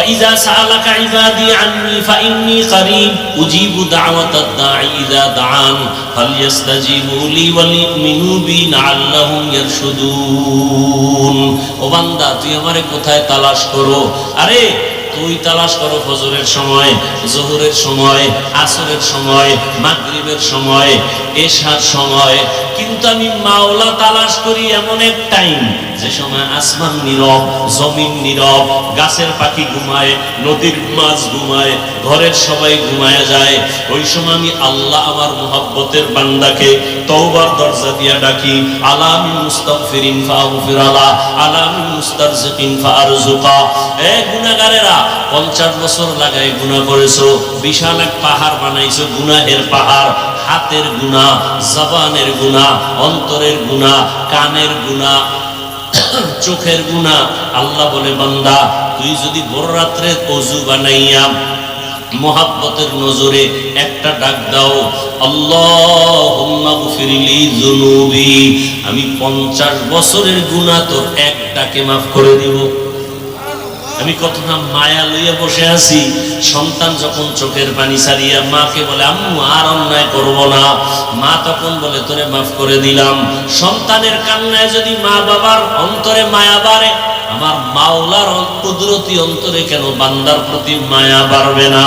وإذا سألك عبادي عني فإني قريب أجيب دعوة الداعي إذا دعان فليستجيبوا لي وليؤمنوا بي لعلهم يرشدون ও বান্দা তুই আমারে কোথায় তালাশ করো আরে তুই তালাশ করো ফজরের সময় জোহরের সময় আসরের সময় মাগরিবের সময় এশার সময় কিন্তু আমি মাওলা তালাশ করি এমন এক টাইম যে সময় আসমান নীরব, জমিন নীরব, গাছের পাখি ঘুমায়, নদীর মাছ ঘুমায়, ঘরের সবাই ঘুমায় যায়। ওই সময় আমি আল্লাহ আমার মোহাব্বতের বান্দাকে তওবার দরজা দিয়া ডাকি আলামি মুস্তাগফিরিন ফাগফির আলা আলামি মুস্তারজিকিন ফারজুকা এ গুনাহগারেরা 50 বছর লাগাই গুনাহ করেছ, বিশাল এক পাহাড় বানাইছো, গুনাহের পাহাড়। হাতের গুনাহ, জবানের গুনাহ, অন্তরের গুনাহ, কানের গুনাহ, চোখের গুণা আল্লাহ বলে, বান্দা, তুই যদি বড় রাত্রে অজু বানাইয়া মোহাব্বতের নজরে একটা ডাক দাও আমি পঞ্চাশ বছরের গুণা তোর এক ডাকে মাফ করে দিব। আমি কতটা মায়া লইয়া বসে আছি। সন্তান যখন চোখের পানি ছাড়িয়া মাকে বলে, আম্মু, আর অন্যায় করব না। মা তখন বলে, তোরে মাফ করে দিলাম। সন্তানের কান্নায় যদি মা বাবার অন্তরে মায়া বাড়ে, আমার মাওলার কুদরতি অন্তরে কেন বান্দার প্রতি মায়া বাড়বে না?